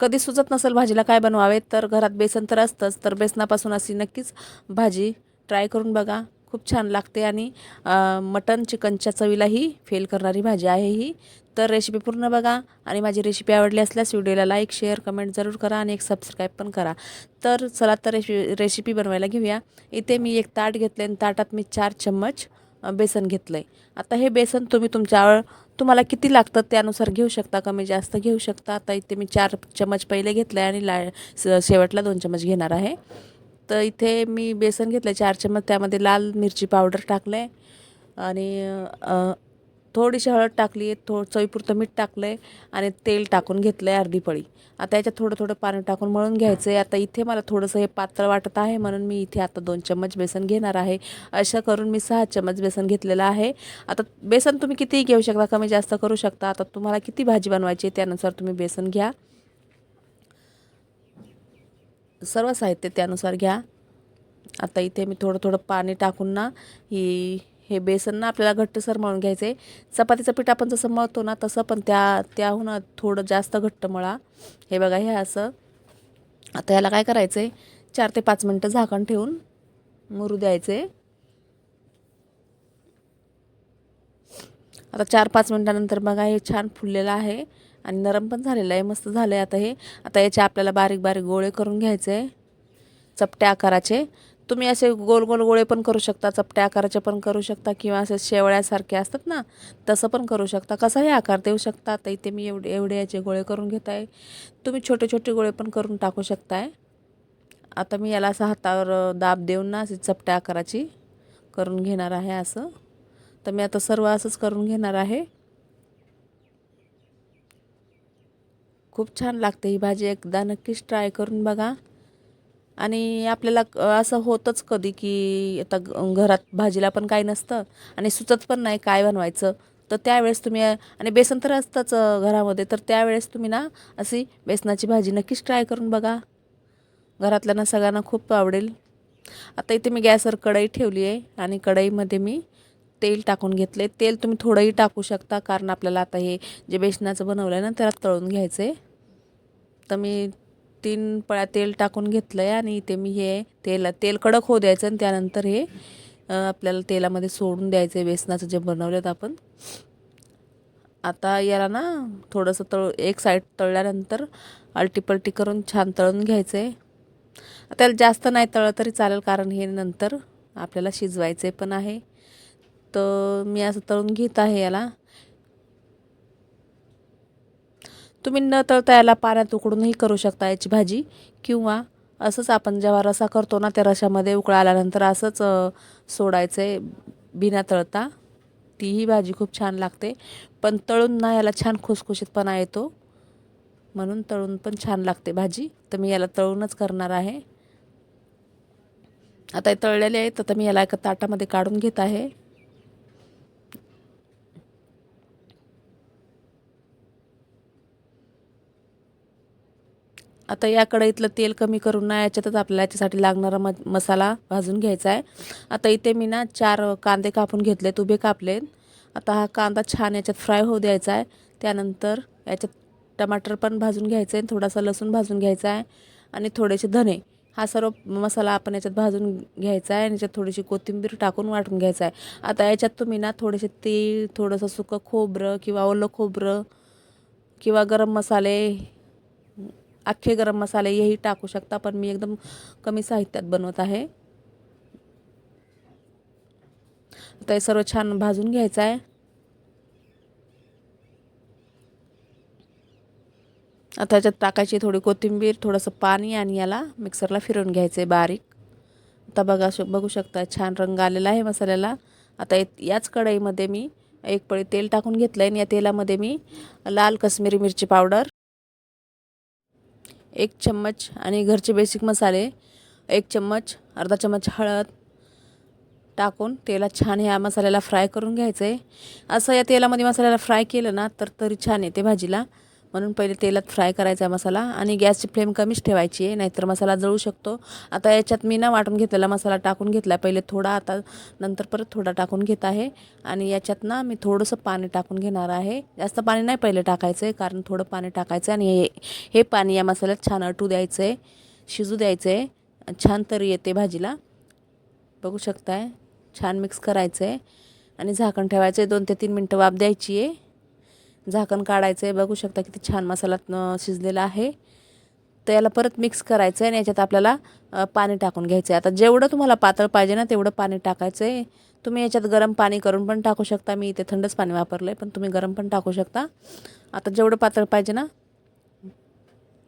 कधी सुचत नसेल भाजीला काय बनवावे? तर घरात बेसन तर असतंच तर बेसनापासून अशी नक्कीच भाजी ट्राय करून बघा. खूप छान लागते आणि मटन चिकनच्या चवीलाही फेल करणारी भाजी आहे ही. तर रेसिपी पूर्ण बघा आणि माझी रेसिपी आवडली असल्यास व्हिडिओला लाईक शेअर कमेंट जरूर करा आणि एक सबस्क्राईब पण करा. तर चला तर रेसिपी रेसिपी बनवायला घेऊया. इथे मी एक ताट घेतले आणि ताटात मी चार चम्मच बेसन घेतलं आहे आता हे बेसन तुम्ही तुमच्या तुम्हाला किती लागतं त्यानुसार घेऊ शकता कमी जास्त घेऊ शकता. आता इथे मी चार चम्मच पहिले घेतलं आहे आणि ला स- शेवटला दोन चम्मच घेणार आहे. तर इथे मी बेसन घेतलं चार चम्मच. त्यामध्ये लाल मिरची पावडर टाकलं आहे आणि थोडीशी हळद टाकली आहे थो चवीपुरतं मीठ टाकलं आहे आणि तेल टाकून घेतलं आहे अर्धी पळी. आता याच्यात थोडं थोडं पाणी टाकून मळून घ्यायचं आहे आता इथे मला थोडंसं हे पातळ वाटत आहे म्हणून मी इथे आता दोन चम्मच बेसन घेणार आहे. अशा करून मी सहा चम्मच बेसन घेतलेलं आहे. आता बेसन तुम्ही कितीही घेऊ शकता कमी जास्त करू शकता. आता तुम्हाला किती भाजी बनवायची आहे त्यानुसार तुम्ही बेसन घ्या. सर्व साहित्य त्यानुसार घ्या. आता इथे मी थोडं थोडं पाणी टाकून ना ही हे बेसन ना आपल्याला घट्टसर मळून घ्यायचं. आहे चपातीचं पीठ आपण जसं मळतो ना तसं पण त्या त्याहून थोडं जास्त घट्ट मळा. हे बघा हे असं. आता याला काय करायचं आहे चार ते पाच मिनटं झाकण ठेवून मुरू द्यायचे. आता चार पाच मिनटानंतर बघा हे छान फुललेलं आहे आणि नरम पण झालेलं आहे मस्त झालं आहे आता हे. आता याचे आपल्याला बारीक बारीक गोळे करून घ्यायचे. आहे चपट्या आकाराचे. तुम्ही असे गोल गोल गोळे पण करू शकता चपट्या आकाराचे पण करू शकता किंवा असे शेवळ्यासारखे असतात ना तसं पण करू शकता. कसाही आकार देऊ शकता तर इथे मी एवढे एवढे याचे गोळे करून घेत आहे. तुम्ही छोटे छोटे गोळे पण करून टाकू शकताय. आता मी याला असं हातावर दाब देऊन ना अशी चपट्या आकाराची करून घेणार आहे असं. तर मी आता सर्व असंच करून घेणार आहे. खूप छान लागते ही भाजी एकदा नक्कीच ट्राय करून बघा. आणि आपल्याला क- असं होतंच कधी की आता घरात भाजीला पण काही नसतं आणि सुचत पण नाही काय बनवायचं तर त्यावेळेस तुम्ही आणि बेसन तर असतंच घरामध्ये तर त्यावेळेस तुम्ही ना अशी बेसनाची भाजी नक्कीच ट्राय करून बघा. घरातल्यांना सगळ्यांना खूप आवडेल. आता इथे मी गॅसवर कढई ठेवली आहे आणि कढईमध्ये मी तेल टाकून घेतले तेल तुम्ही थोडंही टाकू शकता कारण आपल्याला आता हे जे बेसनाचं बनवलं आहे ना त्याला तळून घ्यायचं आहे तर मी तीन पळ्या तेल टाकून घेतलं आहे आणि इथे मी हे तेल तेल कडक होऊ द्यायचं आणि त्यानंतर हे आपल्याला तेलामध्ये सोडून द्यायचं आहे बेसनाचं जे बनवलं आपण. आता याला ना थोडंसं तळ एक साईड तळल्यानंतर अल्टीपल्टी करून छान तळून घ्यायचं आहे त्याला जास्त नाही तळलं तरी चालेल कारण हे नंतर आपल्याला शिजवायचे पण आहे. तर मी असं तळून घेत आहे याला. तुम्ही न तळता याला पाण्यात उकडूनही करू शकता याची भाजी. किंवा असंच आपण जेव्हा रसा करतो ना त्या रशामध्ये उकळा आल्यानंतर असंच सोडायचं आहे बिना तळता. तीही भाजी खूप छान लागते. पण तळून ना याला छान खुसखुशीतपणा येतो. म्हणून तळून पण छान लागते भाजी. तर मी याला तळूनच करणार आहे. आता हे तळलेले आहेत तर मी याला एका ताटामध्ये काढून घेत आहे. आता याकडे इथलं तेल कमी करून ना याच्यातच आपल्याला याच्यासाठी लागणारा म मसाला भाजून घ्यायचा आहे. आता इथे मी ना चार कांदे कापून घेतलेत उभे कापलेत. आता हा कांदा छान याच्यात फ्राय होऊ द्यायचा आहे. त्यानंतर याच्यात टमाटर पण भाजून घ्यायचं आहे थोडासा लसूण भाजून घ्यायचा आहे आणि थोडेसे धने. हा सर्व मसाला आपण याच्यात भाजून घ्यायचा आहे आणि याच्यात थोडीशी कोथिंबीर टाकून वाटून घ्यायचा आहे. आता याच्यात तुम्ही ना थोडेसे तेल थोडंसं सुकं खोबरं किंवा ओलं खोबरं किंवा गरम मसाले अख्खे गरम मसाले हेही टाकू शकता पण मी एकदम कमी साहित्यात बनवत आहे. तर हे सर्व छान भाजून घ्यायचं आहे. आता याच्यात टाकायची थोडी कोथिंबीर थोडंसं पाणी आणि याला मिक्सरला फिरवून घ्यायचं आहे बारीक. आता बघा श बघू शकता छान रंग आलेला आहे मसाल्याला. आता याच कढईमध्ये मी एक पळी तेल टाकून घेतलं आहे आणि या तेलामध्ये मी लाल कश्मीरी मिरची पावडर एक चम्मच आणि घरचे बेसिक मसाले एक चम्मच अर्धा चम्मच हळद टाकून तेलात छान ह्या मसाल्याला फ्राय करून घ्यायचं. आहे असं या तेलामध्ये मसाल्याला फ्राय केलं ना तर तरी छान येते भाजीला. म्हणून पहिले तेलात फ्राय करायचा आहे मसाला आणि गॅसची फ्लेम कमीच ठेवायची आहे नाहीतर मसाला जळू शकतो. आता याच्यात मी ना वाटून घेतलेला मसाला टाकून घेतला आहे पहिले थोडा आता नंतर परत थोडा टाकून घेत आहे. आणि याच्यात ना मी थोडंसं पाणी टाकून घेणार आहे. जास्त पाणी नाही पहिले टाकायचं आहे कारण थोडं पाणी टाकायचं आहे आणि हे हे पाणी या मसाल्यात छान अटू द्यायचं आहे शिजू द्यायचं आहे छान तरी येते भाजीला. बघू शकताय छान मिक्स करायचं आहे आणि झाकण ठेवायचं आहे दोन ते तीन मिनटं वाफ द्यायची आहे झाकण काढायचं आहे. बघू शकता किती छान मसाला शिजलेला आहे. तर याला परत मिक्स करायचं आहे आणि याच्यात आपल्याला पाणी टाकून घ्यायचं आहे आता जेवढं तुम्हाला पातळ पाहिजे ना तेवढं पाणी टाकायचं आहे तुम्ही याच्यात गरम पाणी करून पण टाकू शकता. मी इथे थंडच पाणी वापरलं आहे पण तुम्ही गरम पण टाकू शकता. आता जेवढं पातळ पाहिजे ना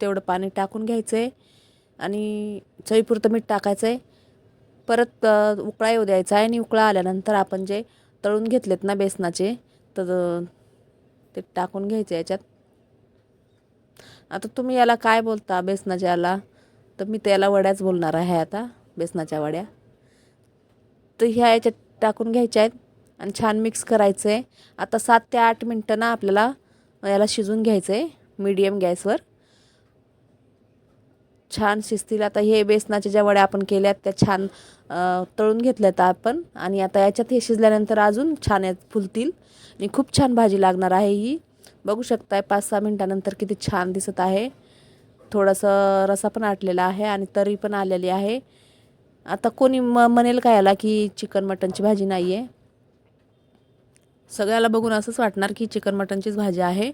तेवढं पाणी टाकून घ्यायचं आहे आणि चवीपुरतं मीठ टाकायचं आहे परत उकळा येऊ द्यायचा आहे आणि उकळा आल्यानंतर आपण जे तळून घेतलेत ना बेसनाचे तर ते टाकून घ्यायचे याच्यात. आता तुम्ही याला काय बोलता बेसनाच्या याला तर मी त्याला वड्याच बोलणार आहे आता बेसनाच्या वड्या. तर ह्या याच्यात टाकून घ्यायच्या आहेत आणि छान मिक्स करायचं आहे आता सात ते आठ मिनटं ना आपल्याला याला शिजून घ्यायचं आहे मीडियम गॅसवर. छान शिजतील आता हे बेसनाच्या ज्या वड्या आपण केल्यात त्या छान तळून तळून घेतल्यात आपण. आणि आता याच्यात हे शिजल्यानंतर अजून छान आहेत फुलतील. आणि खूप छान भाजी लागणार आहे ही. बघू शकताय पाच सहा मिनटानंतर किती छान दिसत आहे. थोडंसं रसा पण आटलेला आहे आणि तरी पण आलेली आहे. आता कोणी म म्हणेल काय याला की चिकन मटनची भाजी नाही आहे सगळ्याला बघून असंच वाटणार की चिकन मटनचीच भाजी आहे.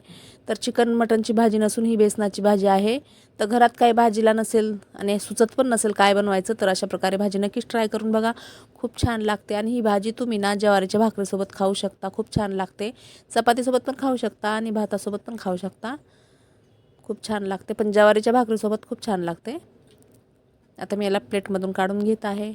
तर चिकन मटनची भाजी नसून ही बेसनाची भाजी आहे. तर घरात काही भाजीला नसेल आणि सुचत पण नसेल काय बनवायचं तर अशा प्रकारे भाजी नक्कीच ट्राय करून बघा. खूप छान लागते आणि ही भाजी तुम्ही ना ज्वारीच्या भाकरीसोबत खाऊ शकता. खूप छान लागते. चपातीसोबत पण खाऊ शकता आणि भातासोबत पण खाऊ शकता. खूप छान लागते. पण ज्वारीच्या भाकरीसोबत खूप छान लागते. आता मी याला प्लेटमधून काढून घेत आहे.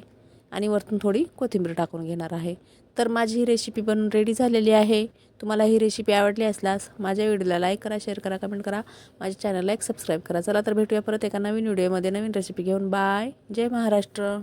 आणि वरतून थोडी कोथिंबीर टाकून घेणार आहे. तर माझी ही रेसिपी बनवून रेडी झालेली आहे. तुम्हाला ही रेसिपी आवडली असल्यास माझ्या व्हिडिओला लाईक करा शेअर करा कमेंट करा. माझ्या चॅनलला एक सबस्क्राईब करा. चला तर भेटूया परत एका नवीन व्हिडिओमध्ये नवीन रेसिपी घेऊन. बाय जय महाराष्ट्र.